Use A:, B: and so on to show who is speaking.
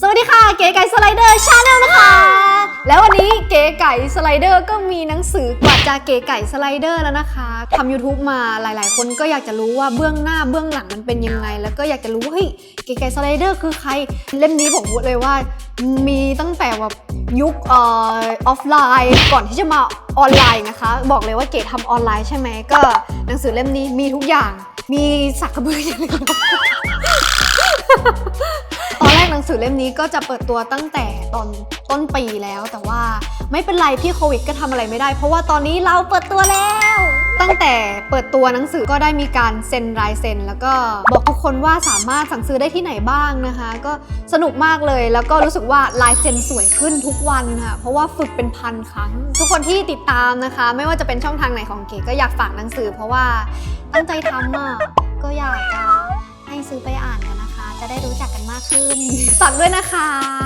A: สวัสดีค่ะ เก๋ไก่สไลเดอร์ชาแนลนะคะ แล้ววันนี้เก๋ไก่สไลเดอร์ก็มีหนังสือกว่าจะเก๋ไก่สไลเดอร์แล้วนะคะทำ YouTube มาหลาย ๆ คนก็อยากจะรู้ว่าเบื้องหน้าเบื้องหลังมันเป็นยังไง แล้วก็อยากจะรู้ว่าเฮ้ยเก๋ไก่สไลเดอร์คือใครเล่มนี้ผมพูดเลยว่า มีตั้งแต่แบบยุคเอ่อออฟไลน์ ก่อนที่จะมาออนไลน์นะคะ บอกเลยว่าเก๋ทำออนไลน์ใช่ไหมก็หนังสือเล่มนี้มีทุกอย่างมีสักกระเบืออย่างเดียว หนังสือเล่มนี้ก็จะเปิดตัวตั้งแต่ตอนต้นปีแล้ว แต่ว่าไม่เป็นไรพี่โควิดก็ทำอะไรไม่ได้ เพราะว่าตอนนี้เราเปิดตัวแล้ว ตั้งแต่เปิดตัวหนังสือก็ได้มีการเซ็นลายเซ็น แล้วก็บอกทุกคนว่าสามารถสั่งซื้อได้ที่ไหนบ้างนะคะ ก็สนุกมากเลยแล้วก็รู้สึกว่าลายเซ็นสวยขึ้นทุกวันค่ะเพราะว่าฝึกเป็นพันครั้ง ทุกคนที่ติดตามนะคะ ไม่ว่าจะเป็นช่องทางไหนของเก๋ก็อยากฝากหนังสือ เพราะว่าตั้งใจทำอะก็อยากจะให้ซื้อไปอ่านกัน จะได้รู้จักกันมากขึ้น ฝากด้วยนะคะ